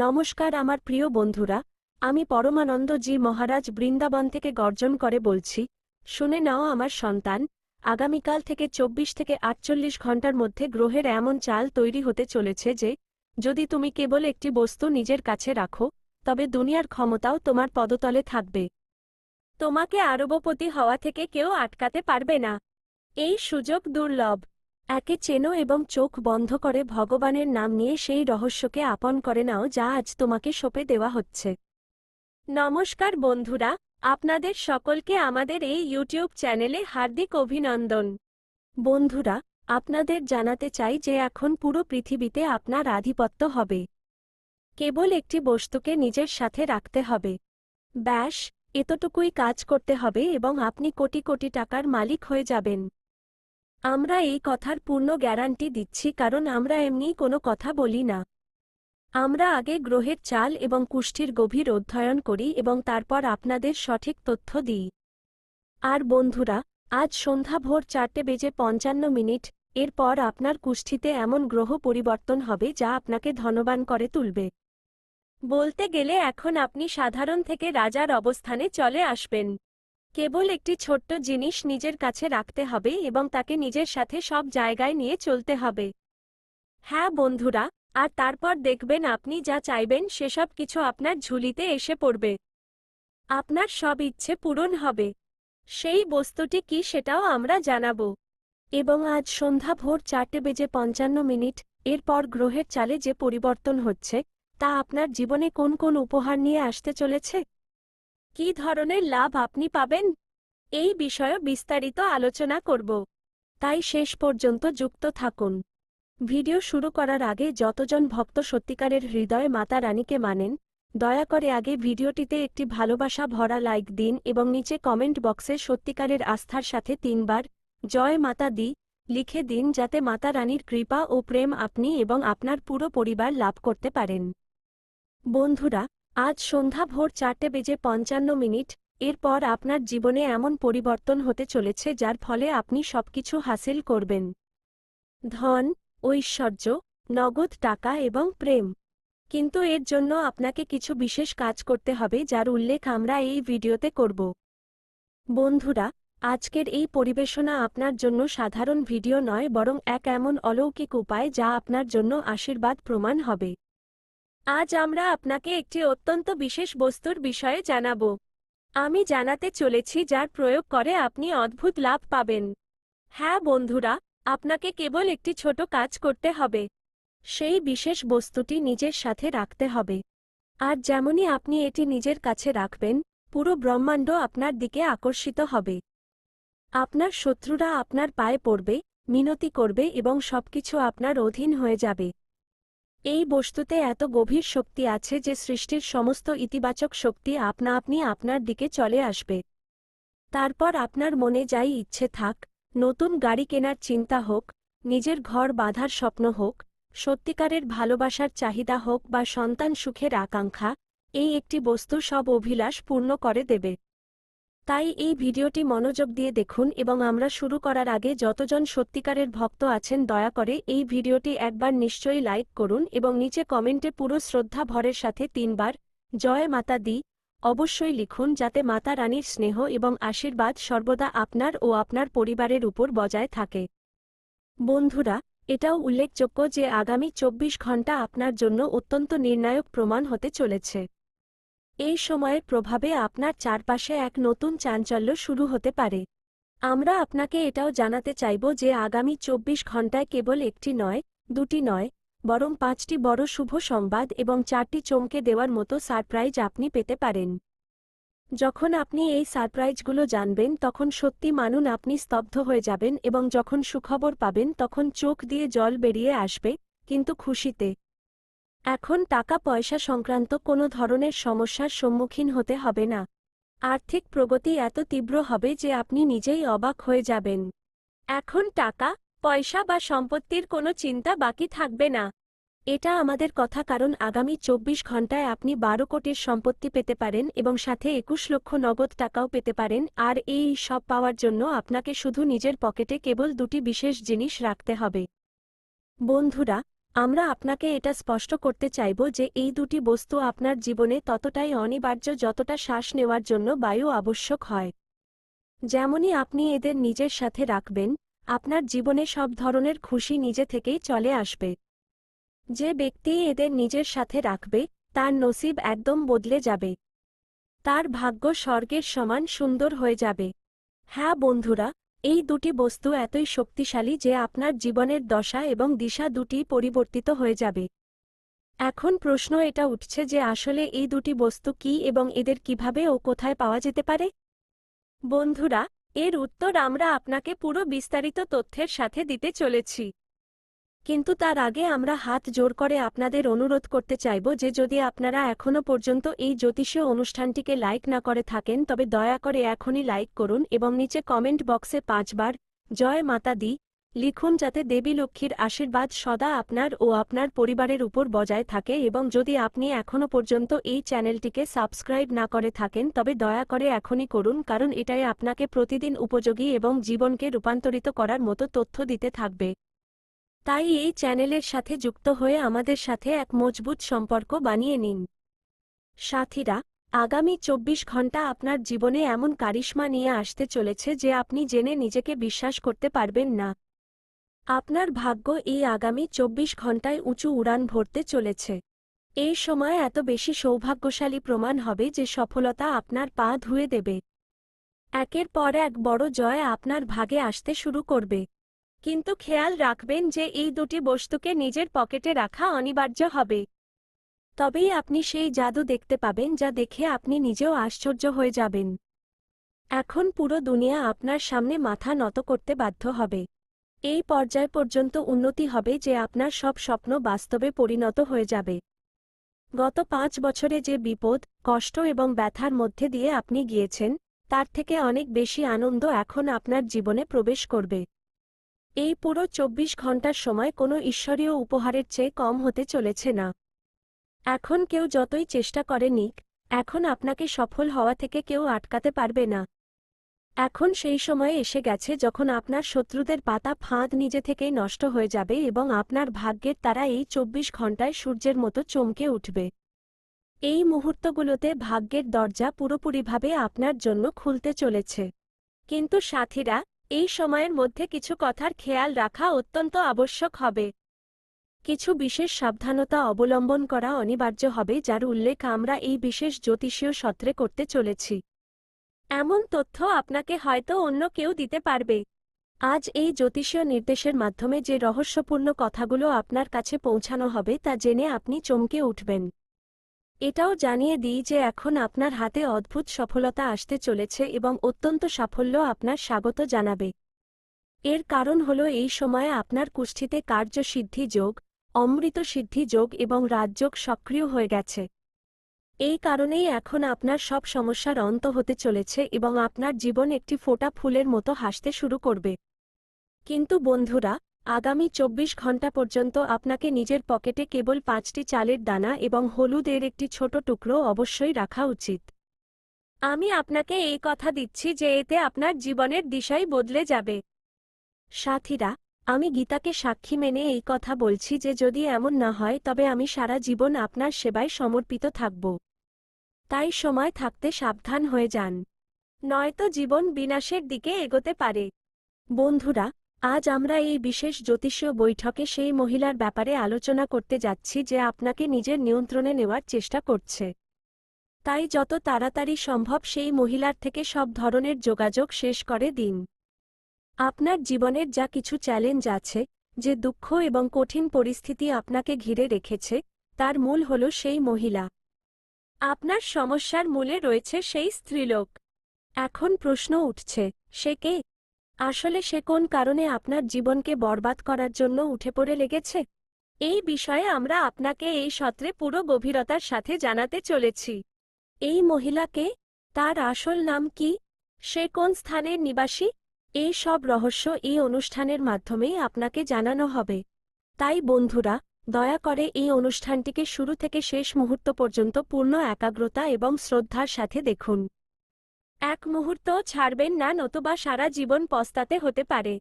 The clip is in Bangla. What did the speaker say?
নমস্কার আমার প্রিয় বন্ধুরা, আমি পরমানন্দ জি মহারাজ বৃন্দাবন থেকে গর্জন করে বলছি, শুনে নাও আমার সন্তান, আগামীকাল থেকে চব্বিশ থেকে আটচল্লিশ ঘণ্টার মধ্যে গ্রহের এমন চাল তৈরি হতে চলেছে যে, যদি তুমি কেবল একটি বস্তু নিজের কাছে রাখো, তবে দুনিয়ার ক্ষমতাও তোমার পদতলে থাকবে। তোমাকে আরবপতি হওয়া থেকে কেউ আটকাতে পারবে না। এই সুযোগ দুর্লভ। একে চেনো এবং চোখ বন্ধ করে ভগবানের নাম নিয়ে সেই রহস্যকে আপন করে নাও যা আজ তোমাকে সঁপে দেওয়া হচ্ছে। নমস্কার বন্ধুরা, আপনাদের সকলকে আমাদের এই ইউটিউব চ্যানেলে হার্দিক অভিনন্দন। বন্ধুরা, আপনাদের জানাতে চাই যে এখন পুরো পৃথিবীতে আপনার আধিপত্য হবে। কেবল একটি বস্তুকে নিজের সাথে রাখতে হবে। ব্যাস, এতটুকুই কাজ করতে হবে এবং আপনি কোটি কোটি টাকার মালিক হয়ে যাবেন। আমরা এই কথার পূর্ণ গ্যারান্টি দিচ্ছি কারণ আমরা এমনি কোনো কথা বলি না। আমরা আগে গ্রহের চাল এবং কুষ্ঠির গভীর অধ্যয়ন করি এবং তারপর আপনাদের সঠিক তথ্য দিই। আর বন্ধুরা, আজ সন্ধ্যা ভোর চারটে বেজে পঞ্চান্ন মিনিট, এরপর আপনার কুষ্ঠিতে এমন গ্রহ পরিবর্তন হবে যা আপনাকে ধনবান করে তুলবে। বলতে গেলে এখন আপনি সাধারণ থেকে রাজার অবস্থানে চলে আসবেন। কেবল একটি ছোট্ট জিনিস নিজের কাছে রাখতে হবে এবং তাকে নিজের সাথে সব জায়গায় নিয়ে চলতে হবে। হ্যাঁ বন্ধুরা, আর তারপর দেখবেন আপনি যা চাইবেন সেসব কিছু আপনার ঝুলিতে এসে পড়বে। আপনার সব ইচ্ছে পূরণ হবে। সেই বস্তুটি কি সেটাও আমরা জানাব। এবং আজ সন্ধ্যা ভোর চারটে বেজে পঞ্চান্ন মিনিট, এরপর গ্রহের চালে যে পরিবর্তন হচ্ছে, তা আপনার জীবনে কোন কোন উপহার নিয়ে আসতে চলেছে? কি ধরনের লাভ আপনি পাবেন? এই বিষয়ে বিস্তারিত আলোচনা করব। তাই শেষ পর্যন্ত যুক্ত থাকুন। ভিডিও শুরু করার আগে যতজন ভক্ত সত্যিকারের হৃদয়ে মাতা রানীকে মানেন, দয়া করে আগে ভিডিওটিতে একটি ভালোবাসা ভরা লাইক দিন এবং নিচে কমেন্ট বক্সে সত্যিকারের আস্থার সাথে তিনবার জয় মাতা দি লিখে দিন যাতে মাতা রানীর কৃপা ও প্রেম আপনি এবং আপনার পুরো পরিবার লাভ করতে পারেন। বন্ধুরা আজ সন্ধ্যা ভোর চারটে বেজে পঞ্চান্ন মিনিট, এরপর আপনার জীবনে এমন পরিবর্তন হতে চলেছে যার ফলে আপনি সবকিছু হাসিল করবেন। ধন, ঐশ্বর্য, নগদ টাকা এবং প্রেম। কিন্তু এর জন্য আপনাকে কিছু বিশেষ কাজ করতে হবে যার উল্লেখ আমরা এই ভিডিওতে করব। বন্ধুরা, আজকের এই পরিবেশনা আপনার জন্য সাধারণ ভিডিও নয় বরং এক এমন অলৌকিক উপায় যা আপনার জন্য আশীর্বাদ প্রমাণ হবে। আজ আমরা আপনাকে একটি অত্যন্ত বিশেষ বস্তুর বিষয়ে জানাব। আমি জানাতে চলেছি যার প্রয়োগ করে আপনি অদ্ভুত লাভ পাবেন। হ্যাঁ বন্ধুরা, আপনাকে কেবল একটি ছোট কাজ করতে হবে। সেই বিশেষ বস্তুটি নিজের সাথে রাখতে হবে। আর যেমনই আপনি এটি নিজের কাছে রাখবেন, পুরো ব্রহ্মাণ্ড আপনার দিকে আকর্ষিত হবে। আপনার শত্রুরা আপনার পায়ে পড়বে, মিনতি করবে এবং সবকিছু আপনার অধীন হয়ে যাবে। এই বস্তুতে এত গভীর শক্তি আছে যে সৃষ্টির সমস্ত ইতিবাচক শক্তি আপনা আপনি আপনার দিকে চলে আসবে। তারপর আপনার মনে যাই ইচ্ছে থাক, নতুন গাড়ি কেনার চিন্তা হোক, নিজের ঘর বাঁধার স্বপ্ন হোক, সত্যিকারের ভালোবাসার চাহিদা হোক বা সন্তান সুখের আকাঙ্ক্ষা, এই একটি বস্তু সব অভিলাষ পূর্ণ করে দেবে। তাই এই ভিডিওটি মনোযোগ দিয়ে দেখুন এবং আমরা শুরু করার আগে যতজন সত্যিকারের ভক্ত আছেন দয়া করে এই ভিডিওটি একবার নিশ্চয়ই লাইক করুন এবং নিচে কমেন্টে পুরো শ্রদ্ধা ভরের সাথে তিনবার, জয় মাতা দি অবশ্যই লিখুন যাতে মাতা রানীর স্নেহ এবং আশীর্বাদ সর্বদা আপনার ও আপনার পরিবারের উপর বজায় থাকে। বন্ধুরা, এটাও উল্লেখযোগ্য যে আগামী চব্বিশ ঘণ্টা আপনার জন্য অত্যন্ত নির্ণায়ক প্রমাণ হতে চলেছে। এই সময়ের প্রভাবে আপনার চারপাশে এক নতুন চাঞ্চল্য শুরু হতে পারে। আমরা আপনাকে এটাও জানাতে চাইব যে আগামী চব্বিশ ঘণ্টায় কেবল একটি নয়, দুটি নয়, বরং পাঁচটি বড় শুভ সংবাদ এবং চারটি চমকে দেওয়ার মতো সারপ্রাইজ আপনি পেতে পারেন। যখন আপনি এই সারপ্রাইজগুলো জানবেন, তখন সত্যি মানুন আপনি স্তব্ধ হয়ে যাবেন এবং যখন সুখবর পাবেন, তখন চোখ দিয়ে জল বেরিয়ে আসবে, কিন্তু খুশিতে। এখন টাকা পয়সা সংক্রান্ত কোনো ধরনের সমস্যার সম্মুখীন হতে হবে না। আর্থিক প্রগতি এত তীব্র হবে যে আপনি নিজেই অবাক হয়ে যাবেন। এখন টাকা, পয়সা বা সম্পত্তির কোনো চিন্তা বাকি থাকবে না। এটা আমাদের কথা কারণ আগামী চব্বিশ ঘন্টায় আপনি বারো কোটির সম্পত্তি পেতে পারেন এবং সাথে একুশ লক্ষ নগদ টাকাও পেতে পারেন আর এই সব পাওয়ার জন্য আপনাকে শুধু নিজের পকেটে কেবল দুটি বিশেষ জিনিস রাখতে হবে। বন্ধুরা আমরা আপনাকে এটা স্পষ্ট করতে চাইব যে এই দুটি বস্তু আপনার জীবনে ততটাই অনিবার্য যতটা শ্বাস নেওয়ার জন্য বায়ু আবশ্যক হয়। যেমনই আপনি এদের নিজের সাথে রাখবেন, আপনার জীবনে সব ধরনের খুশি নিজে থেকেই চলে আসবে। যে ব্যক্তি এদের নিজের সাথে রাখবে, তার নসিব একদম বদলে যাবে। তার ভাগ্য স্বর্গের সমান সুন্দর হয়ে যাবে। হ্যাঁ বন্ধুরা এই দুটি বস্তু এতই শক্তিশালী যে আপনার জীবনের দশা এবং দিশা দুটি পরিবর্তিত হয়ে যাবে। এখন প্রশ্ন এটা উঠছে যে আসলে এই দুটি বস্তু কি এবং এদের কীভাবে ও কোথায় পাওয়া যেতে পারে? বন্ধুরা, এর উত্তর আমরা আপনাকে পুরো বিস্তারিত তথ্যের সাথে দিতে চলেছি। কিন্তু তার আগে আমরা হাত জোর করে আপনাদের অনুরোধ করতে চাইব যে যদি আপনারা এখনও পর্যন্ত এই জ্যোতিষীয় অনুষ্ঠানটিকে লাইক না করে থাকেন, তবে দয়া করে এখনই লাইক করুন এবং নিচে কমেন্ট বক্সে পাঁচবার, জয় মাতা দি লিখুন যাতে দেবী লক্ষ্মীর আশীর্বাদ সদা আপনার ও আপনার পরিবারের উপর বজায় থাকে এবং যদি আপনি এখনও পর্যন্ত এই চ্যানেলটিকে সাবস্ক্রাইব না করে থাকেন, তবে দয়া করে এখনই করুন কারণ এটাই আপনাকে প্রতিদিন উপযোগী এবং জীবনকে রূপান্তরিত করার মতো তথ্য দিতে থাকবে। তাই এই চ্যানেলের সাথে যুক্ত হয়ে আমাদের সাথে এক মজবুত সম্পর্ক বানিয়ে নিন। সাথীরা, আগামী চব্বিশ ঘণ্টা আপনার জীবনে এমন কারিশ্মা নিয়ে আসতে চলেছে যে আপনি জেনে নিজেকে বিশ্বাস করতে পারবেন না। আপনার ভাগ্য এই আগামী চব্বিশ ঘন্টায় উঁচু উড়ান ভরতে চলেছে। এই সময় এত বেশি সৌভাগ্যশালী প্রমাণ হবে যে সফলতা আপনার পা ধুয়ে দেবে। একের পর এক বড় জয় আপনার ভাগে আসতে শুরু করবে। কিন্তু খেয়াল রাখবেন যে এই দুটি বস্তুকে নিজের পকেটে রাখা অনিবার্য হবে। তবেই আপনি সেই জাদু দেখতে পাবেন যা দেখে আপনি নিজেও আশ্চর্য হয়ে যাবেন। এখন পুরো দুনিয়া আপনার সামনে মাথা নত করতে বাধ্য হবে। এই পর্যায় পর্যন্ত উন্নতি হবে যে আপনার সব স্বপ্ন বাস্তবে পরিণত হয়ে যাবে। গত পাঁচ বছরে যে বিপদ, কষ্ট এবং ব্যথার মধ্যে দিয়ে আপনি গিয়েছেন, তার থেকে অনেক বেশি আনন্দ এখন আপনার জীবনে প্রবেশ করবে। এই পুরো চব্বিশ ঘণ্টার সময় কোনো ঈশ্বরীয় উপহারের চেয়ে কম হতে চলেছে না। এখন কেউ যতই চেষ্টা করে নিক, এখন আপনাকে সফল হওয়া থেকে কেউ আটকাতে পারবে না। এখন সেই সময়ে এসে গেছে যখন আপনার শত্রুদের পাতা ফাঁদ নিজে থেকেই নষ্ট হয়ে যাবে এবং আপনার ভাগ্যের তারা এই চব্বিশ ঘন্টায় সূর্যের মতো চমকে উঠবে। এই মুহূর্তগুলোতে ভাগ্যের দরজা পুরোপুরিভাবে আপনার জন্য খুলতে চলেছে। কিন্তু সাথীরা এই সময়ের মধ্যে কিছু কথার খেয়াল রাখা অত্যন্ত আবশ্যক হবে। কিছু বিশেষ সাবধানতা অবলম্বন করা অনিবার্য হবে, যার উল্লেখ আমরা এই বিশেষ জ্যোতিষীয় সত্রে করতে চলেছি। এমন তথ্য আপনাকে হয়তো অন্য কেউ দিতে পারবে। আজ এই জ্যোতিষীয় নির্দেশের মাধ্যমে যে রহস্যপূর্ণ কথাগুলো আপনার কাছে পৌঁছানো হবে, তা জেনে আপনি চমকে উঠবেন। এটাও জানিয়ে দিই যে এখন আপনার হাতে অদ্ভুত সফলতা আসতে চলেছে এবং অত্যন্ত সাফল্য আপনার স্বাগত জানাবে। এর কারণ হল এই সময়ে আপনার কুষ্ঠিতে কার্যসিদ্ধি যোগ অমৃত সিদ্ধি যোগ এবং রাজযোগ সক্রিয় হয়ে গেছে। এই কারণেই এখন আপনার সব সমস্যার অন্ত হতে চলেছে এবং আপনার জীবন একটি ফোটা ফুলের মতো হাসতে শুরু করবে। কিন্তু বন্ধুরা আগামী চব্বিশ ঘণ্টা পর্যন্ত আপনাকে নিজের পকেটে কেবল পাঁচটি চালের দানা এবং হলুদের একটি ছোট টুকরো অবশ্যই রাখা উচিত। আমি আপনাকে এই কথা দিচ্ছি যে এতে আপনার জীবনের দিশাই বদলে যাবে। সাথীরা, আমি গীতাকে সাক্ষী মেনে এই কথা বলছি যে যদি এমন না হয় তবে আমি সারা জীবন আপনার সেবায় সমর্পিত থাকব। তাই সময় থাকতে সাবধান হয়ে যান। নয়তো জীবন বিনাশের দিকে এগোতে পারে। বন্ধুরা আজ আমরা এই বিশেষ জ্যোতিষীয় বৈঠকে সেই মহিলার ব্যাপারে আলোচনা করতে যাচ্ছি যে আপনাকে নিজের নিয়ন্ত্রণে নেওয়ার চেষ্টা করছে। তাই যত তাড়াতাড়ি সম্ভব সেই মহিলার থেকে সব ধরনের যোগাযোগ শেষ করে দিন। আপনার জীবনের যা কিছু চ্যালেঞ্জ আছে, যে দুঃখ এবং কঠিন পরিস্থিতি আপনাকে ঘিরে রেখেছে, তার মূল হল সেই মহিলা। আপনার সমস্যার মূলে রয়েছে সেই স্ত্রীলোক। এখন প্রশ্ন উঠছে, সে কে? আসলে সে কোন কারণে আপনার জীবনকে বরবাদ করার জন্য উঠে পড়ে লেগেছে? এই বিষয়ে আমরা আপনাকে এই সত্রে পুরো গভীরতার সাথে জানাতে চলেছি। এই মহিলাকে, তার আসল নাম কি? সে কোন স্থানের নিবাসী? এই সব রহস্য এই অনুষ্ঠানের মাধ্যমেই আপনাকে জানানো হবে। তাই বন্ধুরা, দয়া করে এই অনুষ্ঠানটিকে শুরু থেকে শেষ মুহূর্ত পর্যন্ত পূর্ণ একাগ্রতা এবং শ্রদ্ধার সাথে দেখুন। এক মুহূর্ত ছাড়বেন না নতুবা সারা জীবন পস্তাতে হতে পারে।